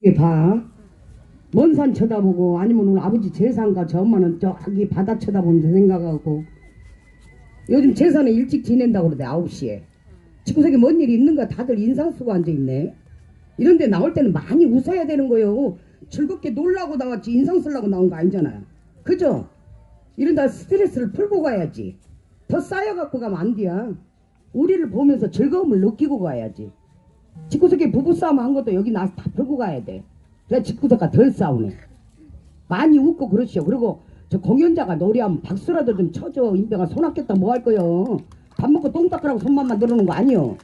이게 봐. 먼 산 쳐다보고 아니면 오늘 아버지 재산가 저 엄마는 저기 바다 쳐다보면서 생각하고. 요즘 재산에 일찍 지낸다고 그러대 9시에. 지구석에 뭔 일이 있는가 다들 인상 쓰고 앉아있네. 이런데 나올 때는 많이 웃어야 되는 거요. 즐겁게 놀라고 나왔지 인상 쓰려고 나온 거 아니잖아요. 그죠? 이런다 스트레스를 풀고 가야지. 더 쌓여갖고 가면 안 돼야 우리를 보면서 즐거움을 느끼고 가야지 집구석에 부부싸움 한 것도 여기 나서 다 풀고 가야 돼. 그래 집구석가 덜 싸우네. 많이 웃고 그러시오. 그리고 저 공연자가 노래하면 박수라도 좀 쳐줘. 인병아 손 아꼈다 뭐 할 거요. 밥 먹고 똥 닦으라고 손만 만들어 놓은 거 아니요.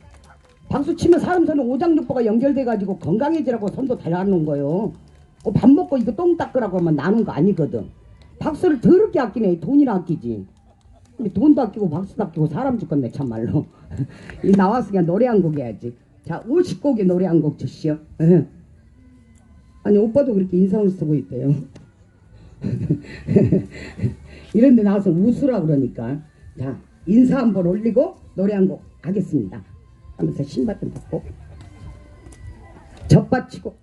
박수 치면 사람 손에 오장육부가 연결돼가지고 건강해지라고 손도 달아놓은 거요. 어, 밥 먹고 이거 똥 닦으라고 하면 나눈 거 아니거든. 박수를 더럽게 아끼네. 돈이나 아끼지. 돈도 아끼고 박수도 아끼고 사람 죽겠네 참말로. 이 나왔으니까 노래 한 곡 해야지. 자, 50곡의 노래 한 곡 주시오. 예. 아니, 오빠도 그렇게 인상을 쓰고 있대요. 이런데 나와서 웃으라 그러니까. 자, 인사 한 번 올리고 노래 한 곡 하겠습니다. 하면서 신발 좀 벗고. 젖받치고.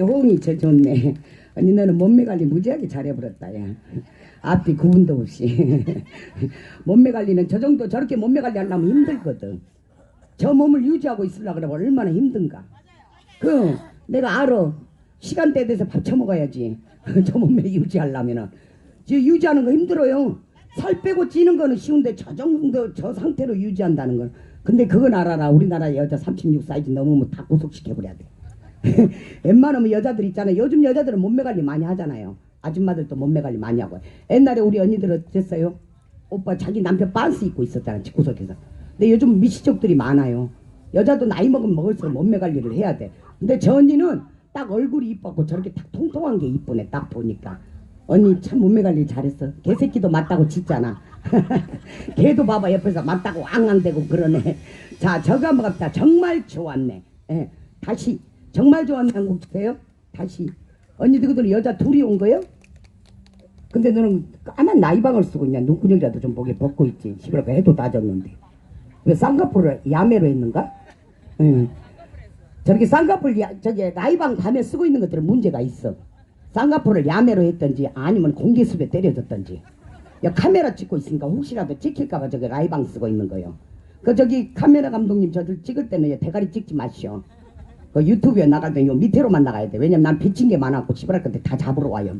이쪽 호응이 제일 좋네. 아니 너는 몸매 관리 무지하게 잘해버렸다 야. 앞뒤 구분도 없이. 몸매 관리는 저 정도 저렇게 몸매 관리 하려면 힘들거든. 저 몸을 유지하고 있으려고 그러면 얼마나 힘든가. 그 내가 알아. 시간대에 대해서 밥 처먹어야지. 저 몸매 유지하려면은. 저 유지하는 거 힘들어요. 살 빼고 찌는 거는 쉬운데 저 정도 저 상태로 유지한다는 건. 근데 그건 알아라. 우리나라 여자 36 사이즈 넘으면 다 구속시켜버려야 돼 웬만하면 여자들 있잖아요. 요즘 여자들은 몸매 관리 많이 하잖아요. 아줌마들도 몸매 관리 많이 하고. 옛날에 우리 언니들 어땠어요? 오빠 자기 남편 빤스 입고 있었잖아 집구석에서. 근데 요즘 미시족들이 많아요. 여자도 나이 먹으면 먹을수록 몸매 관리를 해야 돼. 근데 저 언니는 딱 얼굴이 이뻤고 저렇게 딱 통통한 게 이쁘네 딱 보니까. 언니 참 몸매 관리 잘했어. 개새끼도 맞다고 짖잖아. 걔도 봐봐 옆에서 맞다고 앙앙대고 그러네. 자 저거 한번 갑시다. 정말 좋았네. 예, 다시 정말 좋았네 한곡 주세요 다시 언니들 그들 여자 둘이 온 거요? 근데 너는 까만 나이방을 쓰고 있냐 눈구녕이라도 좀 보게 벗고 있지 시끄럽게 해도 따졌는데 왜 쌍꺼풀을 야매로 했는가? 응. 저렇게 쌍꺼풀 야, 저기 나이방 밤에 쓰고 있는 것들은 문제가 있어 쌍꺼풀을 야매로 했던지 아니면 공기수에 때려졌던지 야, 카메라 찍고 있으니까 혹시라도 찍힐까봐 저기 라이방 쓰고 있는 거요. 그 저기 카메라 감독님 저들 찍을 때는 대가리 찍지 마시오. 그 유튜브에 때요 밑으로만 나가야 돼. 왜냐면 난 비친 게 많았고 시발할 건데 다 잡으러 와요.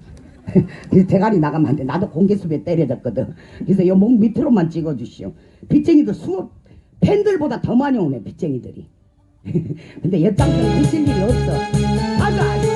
그래서 대가리 나가면 안 돼. 나도 공개수에 때려졌거든. 그래서 요 목 밑으로만 찍어주시오. 빚쟁이들 수업 팬들보다 더 많이 오네 빚쟁이들이. 근데 옆장처럼 비칠 일이 없어. 맞아.